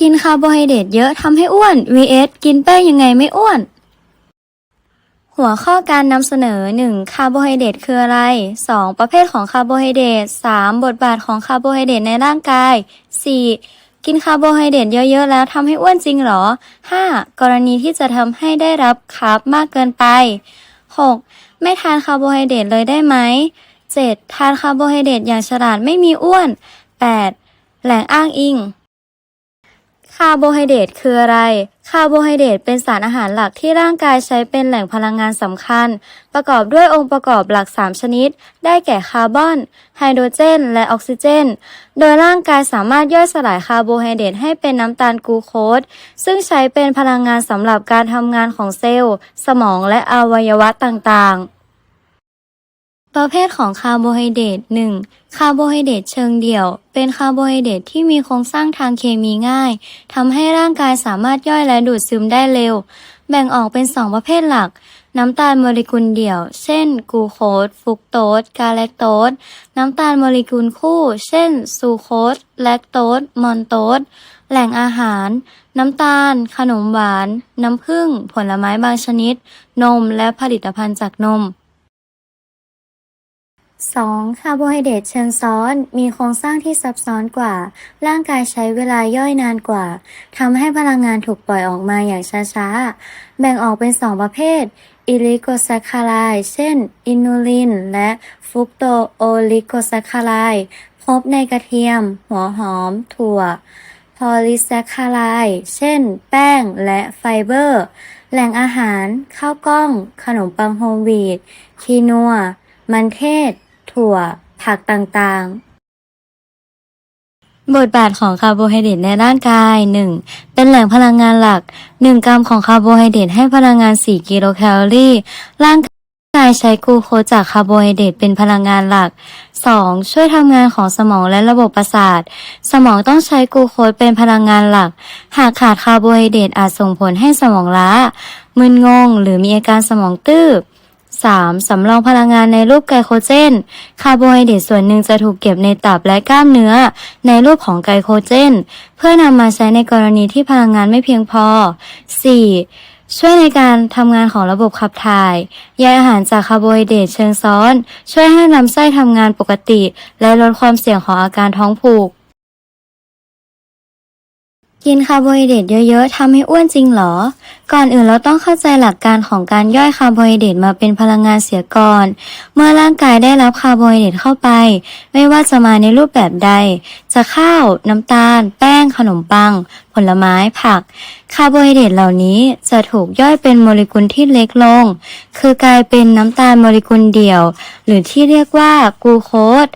กินคาร์โบไฮเดรตเยอะทำให้อ้วน vs กินแป้งยังไงไม่อ้วน หัวข้อการนำเสนอ 1. คาร์โบไฮเดรตคืออะไร 2. ประเภทของคาร์โบไฮเดรต 3. บทบาทของคาร์โบไฮเดรตในร่างกาย 4. กินคาร์โบไฮเดรตเยอะๆแล้วทำให้อ้วนจริงหรอ 5. กรณีที่จะทำให้ได้รับคาร์บมากเกินไป 6. ไม่ทานคาร์โบไฮเดรตเลยได้ไหม 7. ทานคาร์โบไฮเดรตอย่างฉลาดไม่มีอ้วน 8. แหล่งอ้างอิงาร์โบไฮเดรตคืออะไร คาร์โบไฮเดรตเป็นสารอาหารหลักที่ร่างกายใช้เป็นแหล่งพลังงานสำคัญ ประกอบด้วยองค์ประกอบหลัก 3 ชนิด ได้แก่คาร์บอน ไฮโดรเจน และออกซิเจน โดยร่างกายสามารถย่อยสลายคาร์โบไฮเดรตให้เป็นน้ำตาลกูโคสซึ่งใช้เป็นพลังงานสำหรับการทำงานของเซลล์ สมองและอวัยวะต่างๆ ประเภทของคาร์โบไฮเดรต 1. คาร์โบไฮเดรตเชิงเดี่ยว เป็นคาร์โบไฮเดรตที่มีโครงสร้างทางเคมีง่าย ทำให้ร่างกายสามารถย่อยและดูดซึมได้เร็ว แบ่งออกเป็น 2 ประเภทหลัก น้ำตาลโมเลกุลเดี่ยว เช่น กูโคสฟุกโตส กาแลคโตส น้ำตาลโมเลกุลคู่ เช่น ซูโคส แลคโตส มอนโตส แหล่งอาหาร น้ำตาล ขนมหวาน น้ำผึ้ง ผลไม้บางชนิด นม และผลิตภัณฑ์จากนม 2. คาร์โบไฮเดรตเชิงซ้อนมีโครงสร้างที่ซับซ้อนกว่า ร่างกายใช้เวลาย่อยนานกว่าทำให้พลังงานถูกปล่อยออกมาอย่างช้าๆ แบ่งออกเป็น 2 ประเภทอิลิโกแซคคารายเช่น อินูลิน และฟุกโตโอลิโกแซคคารายพบในกระเทียม หัวหอม ถั่วพอลิแซคคารายเช่น แป้งและไฟเบอร์ แหล่งอาหาร ข้าวกล้อง ขนมปังโฮมวีดคีนัว มันเทศ ถั่ว ผักต่างๆ บทบาทของคาร์โบไฮเดรตในร่างกาย 1. เป็นแหล่งพลังงานหลัก 1 กรัมของคาร์โบไฮเดรตให้พลังงาน 4 กิโลแคลอรี่ร่างกายใช้กลูโคจากคาร์โบไฮเดรตเป็นพลังงานหลัก 2. ช่วยทำงานของสมองและระบบประสาท สมองต้องใช้กลูโคเป็นพลังงานหลัก หากขาดคาร์โบไฮเดรตอาจส่งผลให้สมองล้า มึนงง หรือมีอาการสมองตื้อ 3. สำรองพลังงานในรูปไกลโคเจน คาร์โบไฮเดรตส่วนหนึ่งจะถูกเก็บในตับและกล้ามเนื้อ ในรูปของไกลโคเจน เพื่อนำมาใช้ในกรณีที่พลังงานไม่เพียงพอ 4. ช่วยในการทำงานของระบบขับถ่ายใยอาหารจากคาร์โบไฮเดรตเชิงซ้อน ช่วยให้ลำไส้ทำงานปกติ และลดความเสี่ยงของอาการท้องผูก กินคาร์โบไฮเดรตเยอะๆทำให้อ้วนจริงหรอ ก่อนอื่นเราต้องเข้าใจหลักการของการย่อยคาร์โบไฮเดรตมาเป็นพลังงานเสียก่อน เมื่อร่างกายได้รับคาร์โบไฮเดรตเข้าไป ไม่ว่าจะมาในรูปแบบใด จะข้าว น้ำตาล แป้ง ขนมปัง ผลไม้ ผัก คาร์โบไฮเดรตเหล่านี้จะถูกย่อยเป็นโมเลกุลที่เล็กลง คือกลายเป็นน้ำตาลโมเลกุลเดี่ยว หรือที่เรียกว่ากลูโคส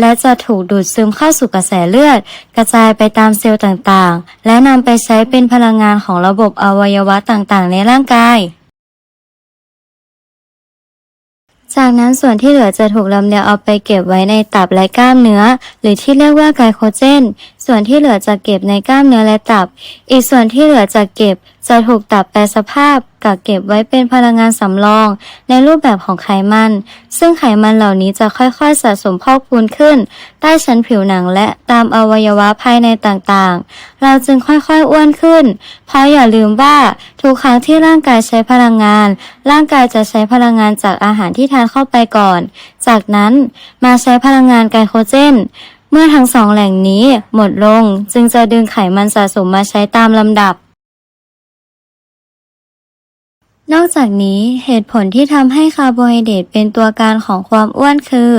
และจะถูกดูดซึมเข้าสู่กระแสเลือด กระจายไปตามเซลล์ต่างๆ และนำไปใช้เป็นพลังงานของระบบอวัยวะต่างๆ ในร่างกาย จากนั้นส่วนที่เหลือจะถูกลำเลียงเอาไปเก็บไว้ในตับและกล้ามเนื้อ หรือที่เรียกว่าไกลโคเจน ส่วนที่เหลือจะเก็บในกล้ามเนื้อและตับ อีกส่วนที่เหลือจะเก็บ จะถูกตับแปรสภาพกักเก็บไว้เป็นพลังงานสำรอง ในรูปแบบของไขมัน ซึ่งไขมันเหล่านี้จะค่อยๆสะสมพอกพูนขึ้น ใต้ชั้นผิวหนังและตามอวัยวะภายในต่างๆ เราจึงค่อยๆอ้วนขึ้น เพราะอย่าลืมว่าทุกครั้งที่ร่างกายใช้พลังงาน ร่างกายจะใช้พลังงานจากอาหารที่ทานเข้าไปก่อน จากนั้นมาใช้พลังงานไกลโคเจนเมื่อทั้งสองแหล่งนี้หมดลงจึงจะดึงไขมันสะสมมาใช้ตามลำดับ นอกจากนี้เหตุผลที่ทำให้คาร์โบไฮเดรตเป็นตัวการของความอ้วนคือ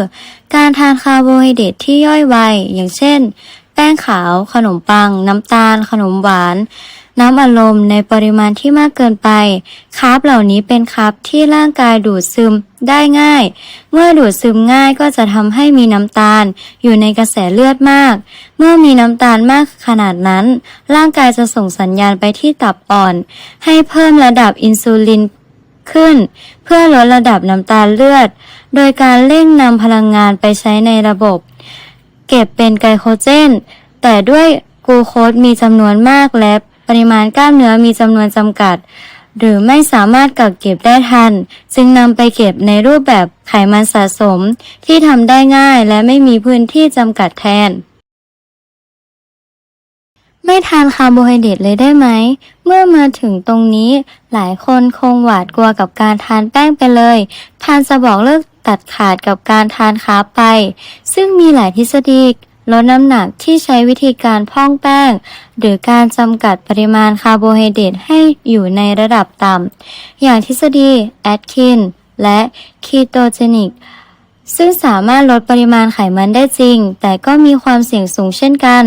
การทานคาร์โบไฮเดรตที่ย่อยไวอย่างเช่น แป้งขาว ขนมปัง น้ำตาล ขนมหวาน น้ำอัดลมในปริมาณที่มากเกินไป คาร์บเหล่านี้เป็นคาร์บที่ร่างกายดูดซึมได้ง่าย เมื่อดูดซึมง่ายก็จะทำให้มีน้ำตาล อยู่ในกระแสเลือดมาก เมื่อมีน้ำตาลมากขนาดนั้น ร่างกายจะส่งสัญญาณไปที่ตับอ่อน ให้เพิ่มระดับอินซูลินขึ้น เพื่อลดระดับน้ำตาลเลือด โดยการเร่งนำพลังงานไปใช้ในระบบ เก็บเป็นไกลโคเจน แต่ด้วยกลูโคสมีจำนวนมากและ ปริมาณกล้ามเนื้อมีจำนวนจำกัด หรือไม่สามารถกักเก็บได้ทัน จึงนำไปเก็บในรูปแบบไขมันสะสมที่ทำได้ง่ายและไม่มีพื้นที่จำกัดแทนไม่ทานคาร์โบไฮเดรตเลยได้ไหม เมื่อมาถึงตรงนี้ หลายคนคงหวาดกลัวกับการทานแป้งไปเลยทานจะบอกเลิกตัดขาดกับการทานคาร์บไป ซึ่งมีหลายทฤษฎี ลดน้ำหนักที่ใช้วิธีการพ่องแป้ง หรือการจำกัดปริมาณคาร์โบไฮเดรตให้อยู่ในระดับต่ำ อย่างทฤษฎีแอดคิน และคีโตเจนิกซึ่งสามารถลดปริมาณไขมันได้จริง แต่ก็มีความเสี่ยงสูงเช่นกัน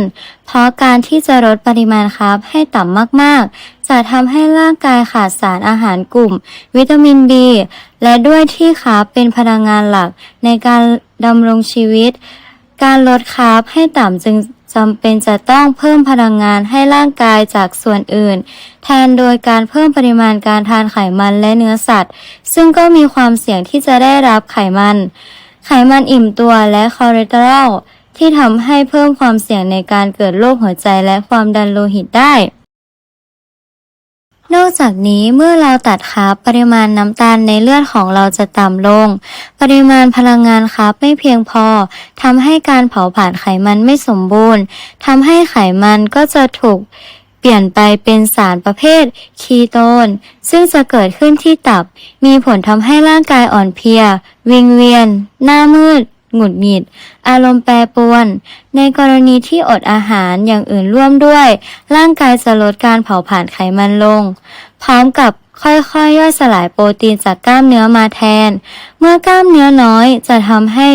เพราะการที่จะลดปริมาณคาร์บให้ต่ำมาก ๆ จะทำให้ร่างกายขาดสารอาหารกลุ่ม วิตามิน B และด้วยที่คาร์บเป็นพลังงานหลักในการดำรงชีวิต การลดคาร์บให้ต่ำจึงจำเป็นจะต้องเพิ่มพลังงานให้ร่างกายจากส่วนอื่น แทนโดยการเพิ่มปริมาณการทานไขมันและเนื้อสัตว์ ซึ่งก็มีความเสี่ยงที่จะได้รับไขมัน ไขมันอิ่มตัวและคอเลสเตอรอลที่ทำให้เพิ่มความเสี่ยงในการเกิดโรคหัวใจและความดันโลหิตได้ นอกจากนี้เมื่อเราตัดคาร์บปริมาณน้ำตาลในเลือดของเราจะต่ำลง ปริมาณพลังงานคาร์บไม่เพียงพอทำให้การเผาผลาญไขมันไม่สมบูรณ์ทำให้ไขมันก็จะถูกเปลี่ยนไปเป็นสารประเภทคีโตน ซึ่งจะเกิดขึ้นที่ตับ มีผลทำให้ร่างกายอ่อนเพลีย วิงเวียน หน้ามืด หงุดหงิด อารมณ์แปรปรวน ในกรณีที่อดอาหารอย่างอื่นร่วมด้วย ร่างกายจะลดการเผาผลาญไขมันลง พร้อมกับค่อยๆยย่อยสลายโปรตีนจากกล้ามเนื้อมาแทน เมื่อกล้ามเนื้อน้อยจะทำให้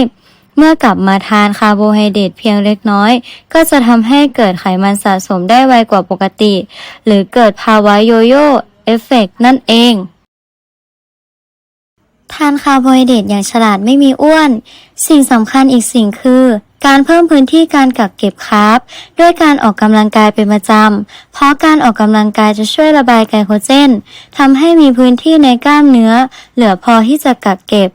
เมื่อกลับมาทานคาร์โบไฮเดรตเพียงเล็กน้อย ก็จะทำให้เกิดไขมันสะสมได้ไวกว่าปกติ หรือเกิดภาวะโยโย่เอฟเฟกต์นั่นเอง ทานคาร์โบไฮเดรตอย่างฉลาดไม่มีอ้วน สิ่งสำคัญอีกสิ่งคือ การเพิ่มพื้นที่การกักเก็บคาร์บด้วยการออกกำลังกายเป็นประจำ เพราะการออกกำลังกายจะช่วยระบายไกลโคเจนทำให้มีพื้นที่ในกล้ามเนื้อ เหลือพอที่จะกักเก็บ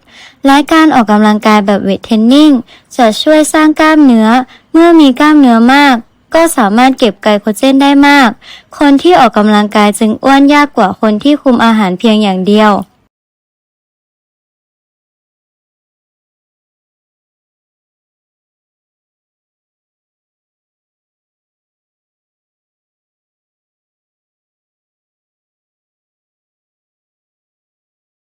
และการออกกำลังกายแบบเวทเทรนนิ่งจะช่วยสร้างกล้ามเนื้อ เมื่อมีกล้ามเนื้อมากก็สามารถเก็บไกลโคเจนได้มาก คนที่ออกกำลังกายจึงอ้วนยากกว่าคนที่คุมอาหารเพียงอย่างเดียว